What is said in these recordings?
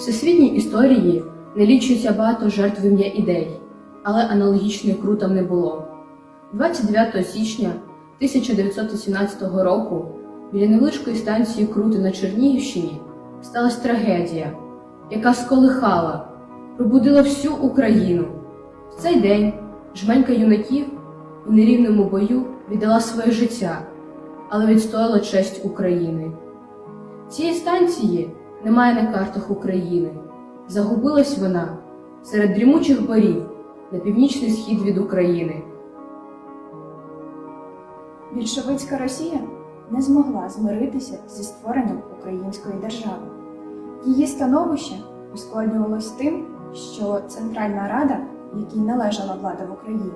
всесвітній історії не лічується багато жертв ім'я ідей, але аналогічної крутам не було. 29 січня 1918 року біля невеличкої станції Крути на Чернігівщині сталася трагедія, яка сколихала, пробудила всю Україну. В цей день жменька юнаків у нерівному бою віддала своє життя, але відстояла честь України. Цієї станції немає на картах України. Загубилась вона серед дрімучих борів на північний схід від України. Більшовицька Росія не змогла змиритися зі створенням української держави. Її становище ускладнювалось тим, що Центральна Рада, якій належала влада в Україні,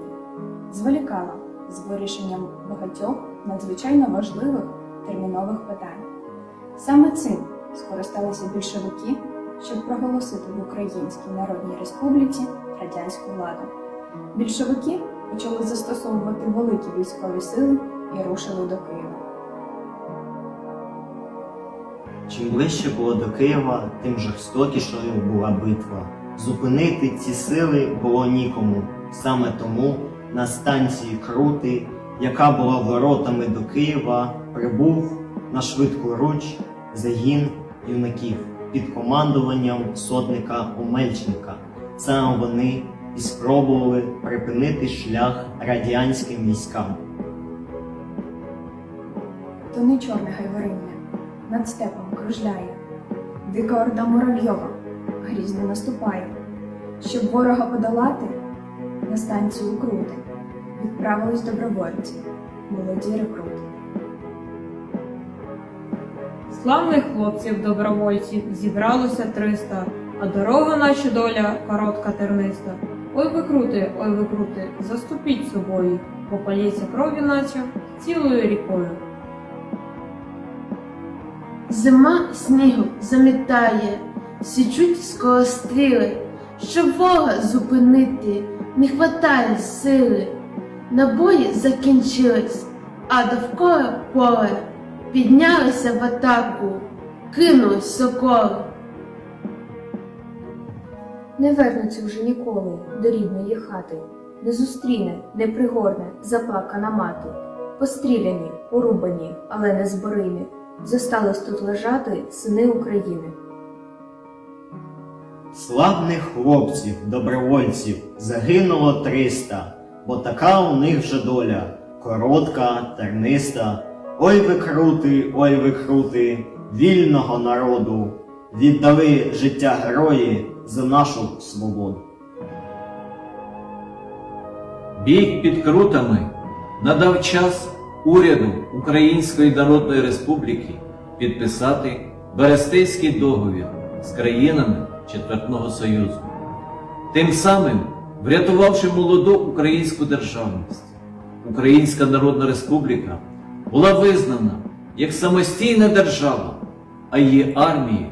зволікала з вирішенням багатьох надзвичайно важливих термінових питань. Саме цим скористалися більшовики, щоб проголосити в Українській Народній Республіці радянську владу. Більшовики почали застосовувати великі військові сили і рушили до Києва. Чим ближче було до Києва, тим жорстокішою була битва. Зупинити ці сили було нікому. Саме тому на станції Крути, яка була воротами до Києва, прибув на швидку руч загін юнаків під командуванням сотника Омельченка. Саме вони і спробували припинити шлях радянським військам. То не чорне гайвориння, над степом кружляє, дика орда муравйова грізно наступає. Щоб ворога подолати, на станцію крути відправились добровольці, молоді рекрути. Славних хлопців добровольців зібралося триста, а дорога наче доля коротка терниста. Ой ви крути, ой ви крути, заступіть собою, бо полється крові наче цілою рікою. Зима снігом замітає, січуть скоростріли, щоб ворога зупинити, не хватає сили. Набої закінчились, а довкола поле піднялися в атаку, кинулись соколи. Не вернуться вже ніколи до рідної хати, не зустріне, не пригорне заплакана мати. Постріляні, порубані, але не зборимі, зостались тут лежати сини України. Славних хлопців, добровольців загинуло 300, бо така у них вже доля коротка, терниста. Ой ви крути, ой ви крути, вільного народу, віддали життя герої за нашу свободу. Бій під крутами надав час уряду Української Народної Республіки підписати Берестейський договір з країнами Четвертного Союзу, тим самим врятувавши молоду українську державність. Українська Народна Республіка була визнана як самостійна держава, а її армії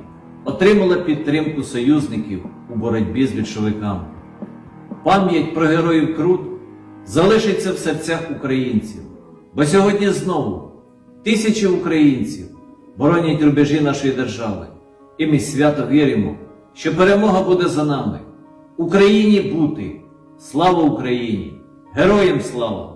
отримала підтримку союзників у боротьбі з більшовиками. Пам'ять про героїв Крут залишиться в серцях українців, бо сьогодні знову тисячі українців боронять рубежі нашої держави, і ми свято віримо, що перемога буде за нами. Україні бути! Слава Україні! Героям слава!